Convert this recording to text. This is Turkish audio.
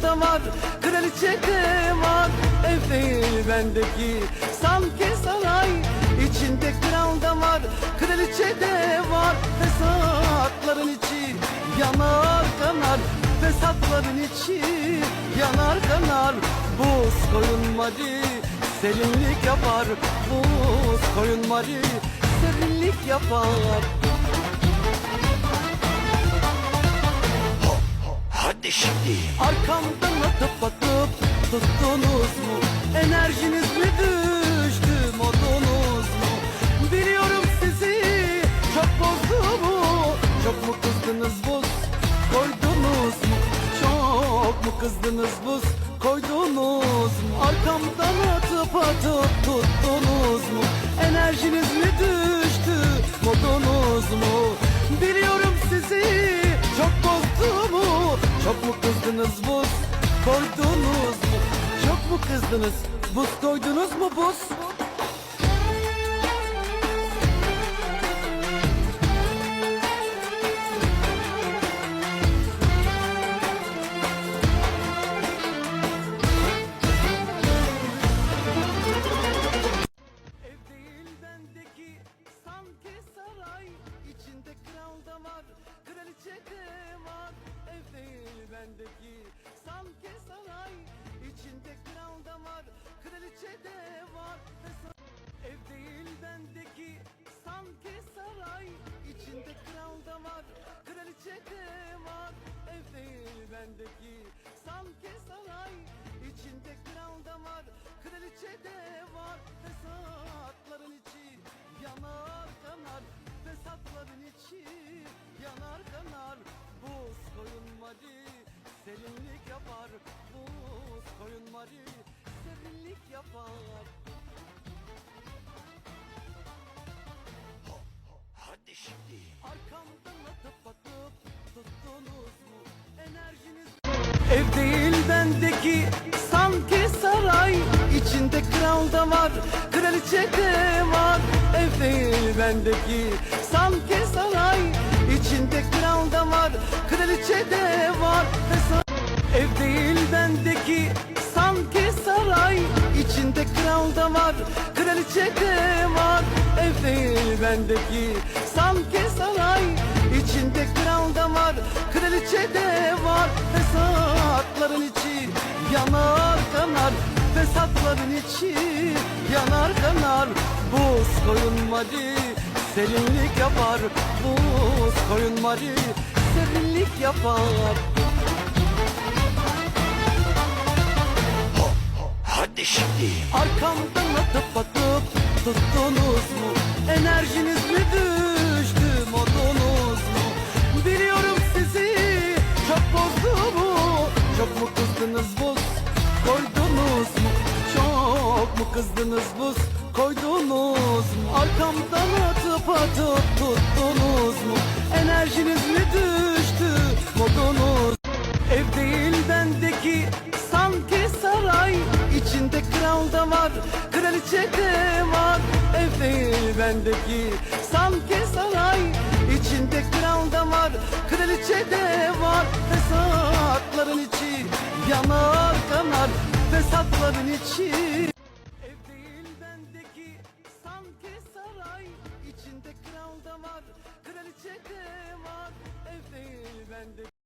kralda var. Kraliçe var Ev değil bendeki. Sanki saray içinde kral da var. Kraliçe de var. Fesatların içi yanar kanar. Fesatların içi yanar kanar. Buz koyun mari Serinlik yapar. Buz koyun mari Serinlik yapar Şimdi. Arkamdan atıp atıp tuttunuz mu? Enerjiniz mi düştü modunuz mu? Biliyorum sizi çok bozdu mu? Çok mu kızdınız buz koydunuz mu? Çok mu kızdınız buz koydunuz mu? Arkamdan atıp atıp tuttunuz mu? Enerjiniz mi düştü modunuz mu? Biliyorum Çok mu kızdınız buz koydunuz mu? Çok mu kızdınız buz koydunuz mu buz? Değil bendeki. Sanki saray içinde kral da var kraliçe de var. Ev değil bendeki. Sanki saray içinde kral da var kraliçe de var. Ev değil bendeki. Sanki saray içinde kral da var kraliçe de var. Fesatların içi yanar kanar Fesatların içi yanar kanar mari serinlik yapar Buz koyun mari serinlik yapar. Hadi şimdi. Arkamdan atıp atıp tuttunuz mu? Enerjiniz Ev değil bendeki sanki saray. İçinde kral da var kraliçe de var. Ev değil bendeki sanki saray. İçinde kral da var kraliçe de var Fesa- Ev değil bendeki sanki saray. İçinde kral da var kraliçe de var. Ev değil bendeki sanki saray. İçinde kral da var kraliçe de var. Fesatların içi yanar kanar Fesatların içi yanar kanar. Buz koyun mari serinlik yapar. Buz koyun mari serinlik yapar Hadi şimdi. Arkamdan atıp atıp tuttunuz mu? Enerjiniz mi düştü modunuz mu? Biliyorum sizi çok bozdu mu? Çok mu kızdınız buz koydunuz mu? Çok mu kızdınız buz koydunuz mu? Arkamdan atıp atıp tuttunuz mu? Enerjiniz mi düştü Ev değil bendeki sanki saray. İçinde kral da var kraliçe de var. Ev değil bendeki sanki saray. İçinde kral da var kraliçe de var. Fesatların içi yanar kanar Fesatların içi. Ev değil bendeki sanki saray. İçinde kral da var kraliçe de var. Ev değil bendeki